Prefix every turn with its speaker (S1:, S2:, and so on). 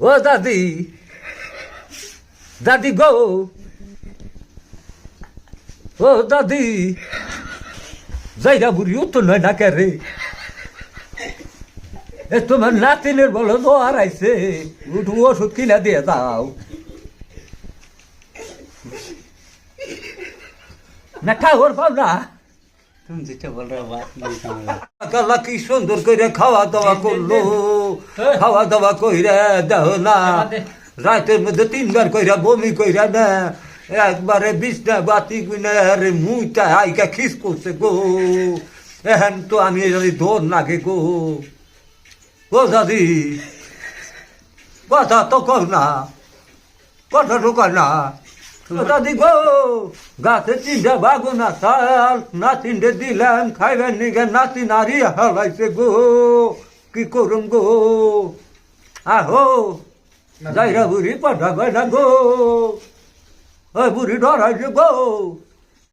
S1: ও দাদি দাদি গো। ও দাদি জায়গা বুড়ি উত্তর নয় না রে এ তোমার নাতিনের বলো তো হারাইছে উঠু ওষুধ কিনা দিয়ে দাও না ঠাকুর পাও না।
S2: তুমি যেটা
S1: বলো কি সুন্দর করে খাওয়া দাওয়া করল। খাওয়া দাওয়া কইরা দেহ না। রাতের মধ্যে তিনবার কইরা বমি কইরা না। একবারে বিছনা বাতি কিনে আরে মুইটা আইকা খিস করছে গো। এখন তো আমি যদি দৌড় নাগে গো। ও দাদি কথা তো কর না কথা তো কর না। দাদি গো গাছে তিনটা বাগো না তাল না তিনটে দিলাম খাইবেন নিগে নাতি নারী হালাইছে গো। কি করুম গো আহো যাইরা বুড়ি পাঠাবে না গো ওই বুড়ি ডরাইছে গো